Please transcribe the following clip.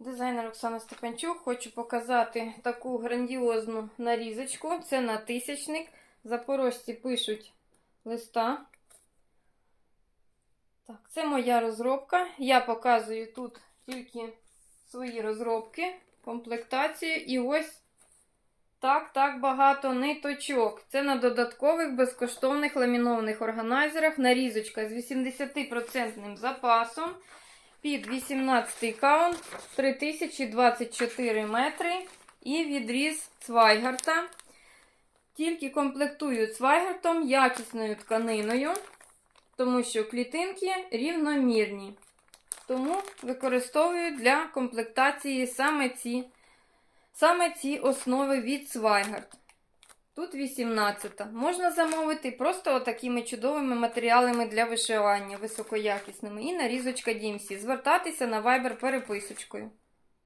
Дизайнер Оксана Степанчук. Хочу показати таку грандіозну нарізочку. Це на тисячник. Запорожці пишуть листа. Так, це моя розробка. Я показую тут тільки свої розробки, комплектацію. І ось так, так багато ниточок. Це на додаткових безкоштовних ламінованих органайзерах. Нарізочка з 80% запасом. Під 18 каунт 3024 метри і відріз цвайгарта. Тільки комплектую цвайгартом якісною тканиною, тому що клітинки рівномірні. Тому використовую для комплектації саме ці, саме ці основи від Свайгард. Тут 18. Можна замовити просто отакими чудовими матеріалами для вишивання, високоякісними. І нарізочка Дімсі. Звертатися на Viber переписочкою.